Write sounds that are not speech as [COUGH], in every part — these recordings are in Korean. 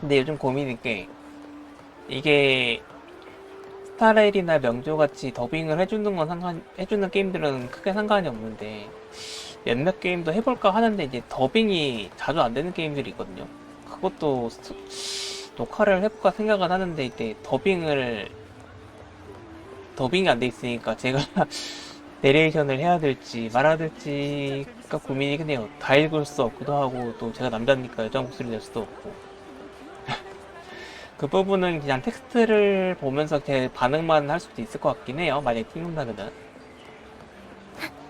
근데 요즘 고민인 게 이게 스타레일이나 명조같이 더빙을 해주는 건 상관 해주는 게임들은 크게 상관이 없는데 몇몇 게임도 해볼까 하는데 이제 더빙이 자주 안 되는 게임들이 있거든요. 그것도 스- 녹화를 해볼까 생각은 하는데 이때 더빙을 더빙이 안 돼 있으니까 제가 [LAUGHS] 내레이션을 해야 될지 말아야 될지가 고민이긴 해요. 다 읽을 수 없기도 하고 또 제가 남자니까 여자 목소리 낼 수도 없고 그 부분은 그냥 텍스트를 보면서 제 반응만 할 수도 있을 것 같긴 해요. 만약에 팀문다면은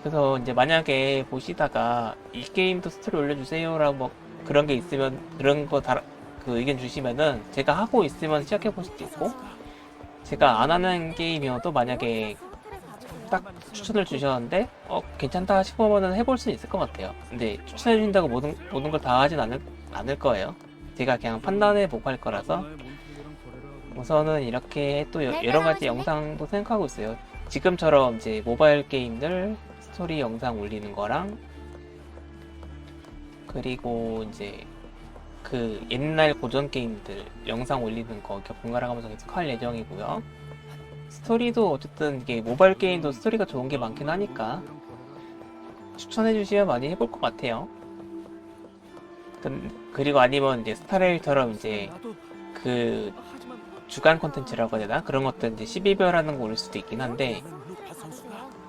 그래서 이제 만약에 보시다가 이 게임도 스토리 올려주세요라고 뭐 그런 게 있으면 그런 거 다 그 의견 주시면은 제가 하고 있으면 시작해 볼 수도 있고 제가 안 하는 게임이어도 만약에 딱 추천을 주셨는데 어 괜찮다 싶으면은 해볼 수 있을 것 같아요. 근데 추천해 주신다고 모든 모든 걸 다 하진 않을 않을 거예요. 제가 그냥 판단해 보고 할 거라서 우선은 이렇게 또 여- 여러 가지 영상도 생각하고 있어요. 지금처럼 이제 모바일 게임들 스토리 영상 올리는 거랑 그리고 이제 그 옛날 고전 게임들 영상 올리는 거 이렇게 번갈아 가면서 계속 할 예정이고요. 스토리도 어쨌든 이게 모바일 게임도 스토리가 좋은 게 많긴 하니까 추천해 주시면 많이 해볼 것 같아요. 근- 그리고 아니면 이제 스타레일처럼 이제 그 주간 콘텐츠라고 해야 되나? 그런 것들 이제 12별 하는 거 올릴 수도 있긴 한데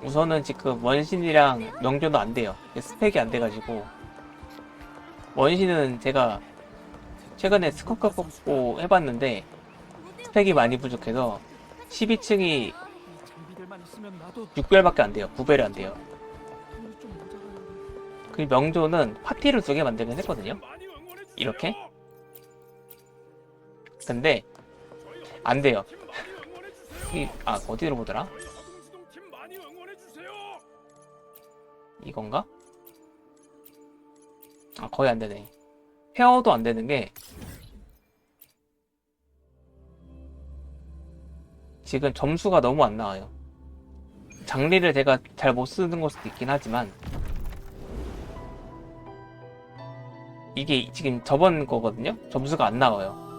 우선은 지금 원신이랑 명조도 안 돼요. 스펙이 안 돼가지고 원신은 제가 최근에 스코커 뽑고 해봤는데 스펙이 많이 부족해서 12층이 6별밖에 안 돼요. 9별이 안 돼요. 그 명조는 파티를 두 개 만들긴 했거든요. 이렇게. 근데 안 돼요. 이, 아 어디로 보더라? 이건가? 아 거의 안 되네. 페어도 안 되는 게 지금 점수가 너무 안 나와요. 장리를 제가 잘 못 쓰는 걸 수도 있긴 하지만 이게 지금 저번 거거든요. 점수가 안 나와요.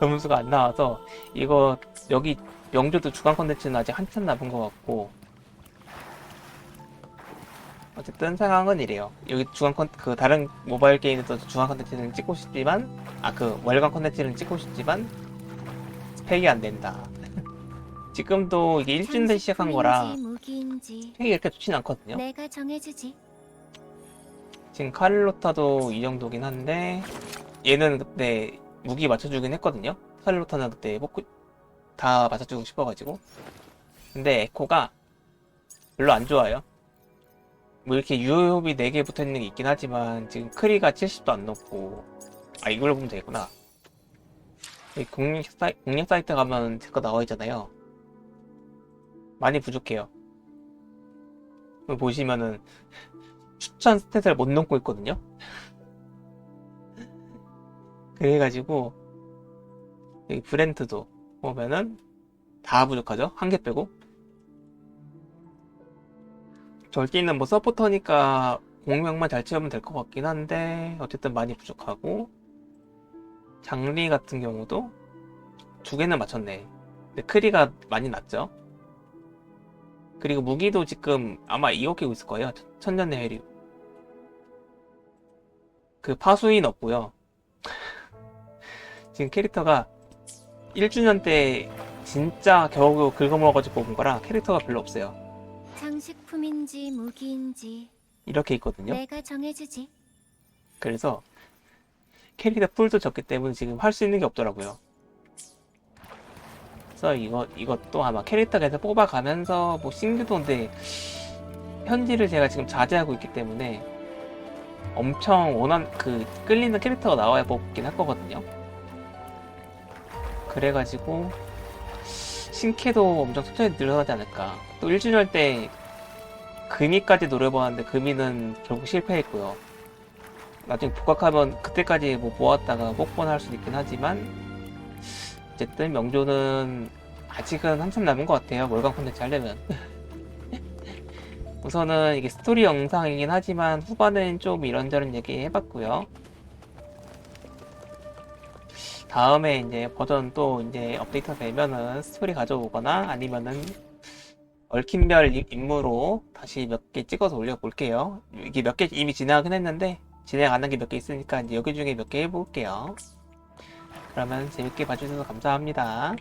점수가 안 나와서 이거 여기 명조도 주간 컨텐츠는 아직 한참 남은 것 같고 어쨌든 상황은 이래요. 여기 주간 컨, 그 다른 모바일 게임에서 주간 컨텐츠는 찍고 싶지만 아 그 월간 컨텐츠는 찍고 싶지만 스펙이 안 된다. [LAUGHS] 지금도 이게 일주일 전 시작한 거라 스펙이 이렇게 좋진 않거든요. 내가 정해주지. 지금 카를로타도 이 정도긴 한데 얘는 그때 무기 맞춰주긴 했거든요. 카를로타는 그때 뽑고 다 맞춰주고 싶어가지고 근데 에코가 별로 안 좋아요. 뭐 이렇게 유효비 4개 붙어있는 게 있긴 하지만 지금 크리가 70도 안 높고 아 이걸로 보면 되겠구나. 공략, 사이, 공략 사이트 가면 제거 나와 있잖아요. 많이 부족해요. 보시면은 추천 스탯을 못 넘고 있거든요. 그래가지고 여기 브랜트도 보면은 다 부족하죠. 한 개 빼고. 절대는 뭐 서포터니까 공명만 잘 채우면 될 것 같긴 한데 어쨌든 많이 부족하고 장리 같은 경우도 두 개는 맞췄네. 근데 크리가 많이 낮죠. 그리고 무기도 지금 아마 2억 끼고 있을 거예요. 천년의 해류. 그 파수인 없고요. 지금 캐릭터가 1주년 때 진짜 겨우겨우 긁어먹어가지고 뽑은 거라 캐릭터가 별로 없어요. 장식품인지 무기인지 이렇게 있거든요. 내가 정해주지. 그래서 캐릭터 풀도 적기 때문에 지금 할 수 있는 게 없더라고요. 그래서 이거 이것도 아마 캐릭터 계속 뽑아가면서 뭐 신규도인데 현질을 제가 지금 자제하고 있기 때문에 엄청 원한 그 끌리는 캐릭터가 나와야 뽑긴 할 거거든요. 그래가지고 신캐도 엄청 천천히 늘어나지 않을까. 또 1주년 때 금이까지 노려봤는데 금이는 결국 실패했고요. 나중에 복학하면 그때까지 뭐 모았다가 복권할 수도 있긴 하지만 어쨌든 명조는 아직은 한참 남은 것 같아요 월간 콘텐츠 하려면 [LAUGHS] 우선은 이게 스토리 영상이긴 하지만 후반은 좀 이런저런 얘기 해봤고요 다음에 이제 버전 또 이제 업데이트 되면은 스토리 가져오거나 아니면은 얽힌별 임- 임무로 다시 몇 개 찍어서 올려볼게요. 이게 몇 개 이미 진행하긴 했는데 진행 안 한 게 몇 개 있으니까 이제 여기 중에 몇 개 해볼게요. 그러면 재밌게 봐주셔서 감사합니다.